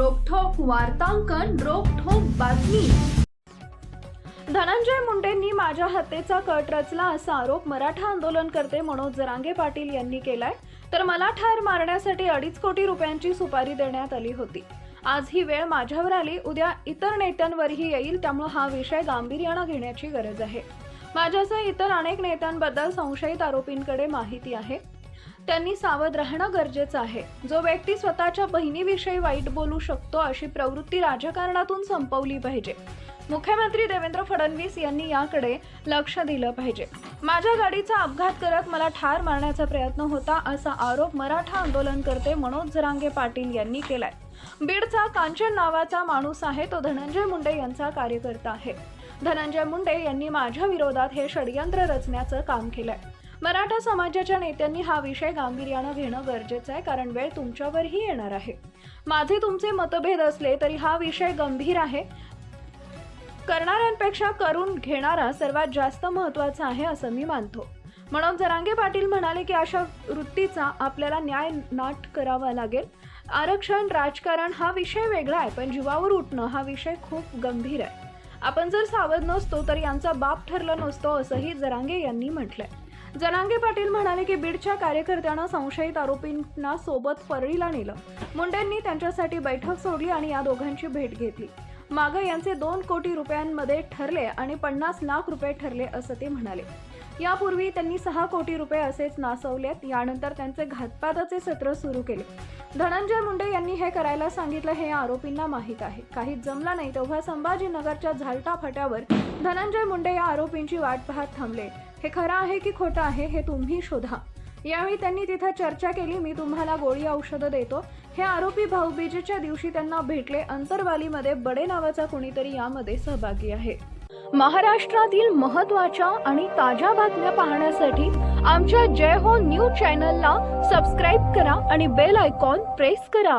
वार्तांकन रोखोक बातमी. धनंजय मुंडेंनी माझ्या हत्येचा कट रचला असा आरोप मराठा आंदोलनकर्ते मनोज जरांगे पाटील यांनी केलाय तर मला ठार मारण्यासाठी अडीच कोटी रुपयांची सुपारी देण्यात आली होती. आज ही वेळ माझ्यावर आली उद्या इतर नेत्यांवरही येईल त्यामुळे हा विषय गांभीर्यानं घेण्याची गरज आहे. माझ्यासह इतर अनेक नेत्यांबद्दल संशयित आरोपींकडे माहिती आहे. त्यांनी सावध राहणं गरजेचं आहे. जो व्यक्ती स्वतःच्या बहिणीविषयी वाईट बोलू शकतो अशी प्रवृत्ती राजकारणातून संपवली पाहिजे. मुख्यमंत्री देवेंद्र फडणवीस यांनी याकडे लक्ष दिलं पाहिजे. माझ्या गाडीचा अपघात करत मला ठार मारण्याचा प्रयत्न होता असा आरोप मराठा आंदोलनकर्ते मनोज जरांगे पाटील यांनी केलाय. बीडचा कांचन नावाचा माणूस आहे तो धनंजय मुंडे यांचा कार्यकर्ता आहे. धनंजय मुंडे यांनी माझ्या विरोधात हे षडयंत्र रचण्याचं काम केलंय. मराठा समाजाच्या नेत्यांनी हा विषय गांभीर्यानं घेणं गरजेचं आहे कारण वेळ तुमच्यावरही येणार आहे. माझे तुमचे मतभेद असले तरी हा विषय गंभीर आहे. करणाऱ्यांपेक्षा करून घेणारा सर्वात जास्त महत्त्वाचा आहे असं मी मानतो. म्हणून जरांगे पाटील म्हणाले की अशा वृत्तीचा आपल्याला न्याय नाट करावा लागेल. आरक्षण राजकारण हा विषय वेगळा आहे पण जीवावर उठणं हा विषय खूप गंभीर आहे. आपण जर सावध नसतो तर यांचा बाप ठरलं नसतो असंही जरांगे यांनी म्हटलंय. जनांगे पाटील म्हणाले की बीडच्या कार्यकर्त्यांना संशयित आरोपींना सोबत परळीला नेलं. मुंडेंनी त्यांच्यासाठी बैठक सोडली आणि या दोघांची भेट घेतली. मागं यांचे दोन कोटी रुपयांमध्ये ठरले आणि पन्नास लाख रुपये ठरले असं ते म्हणाले. यापूर्वी त्यांनी सहा कोटी रुपये असेच नासवलेत यानंतर त्यांचे घातपाताचे सत्र सुरू केले. धनंजय मुंडे यांनी हे करायला सांगितलं हे या आरोपींना माहीत आहे. काही जमला नाही तेव्हा संभाजीनगरच्या झालटा फाट्यावर धनंजय मुंडे या आरोपींची वाट पाहत थांबले. हे खरं आहे की खोटं आहे हे तुम्ही शोधा. यावेळी त्यांनी तिथं चर्चा केली मी तुम्हाला गोळी औषधं देतो. हे आरोपी भाऊबीजेच्या दिवशी त्यांना भेटले. अंतरवालीमध्ये बडे नावाचा कुणीतरी यामध्ये सहभागी आहे. महाराष्ट्रातील महत्त्वाच्या आणि ताज्या बातम्या पाहण्यासाठी आमच्या जय हो न्यूज चॅनलला सबस्क्राईब करा आणि बेल आयकॉन प्रेस करा.